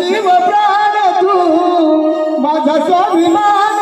जीव प्राण तू माझा स्वाभिमान.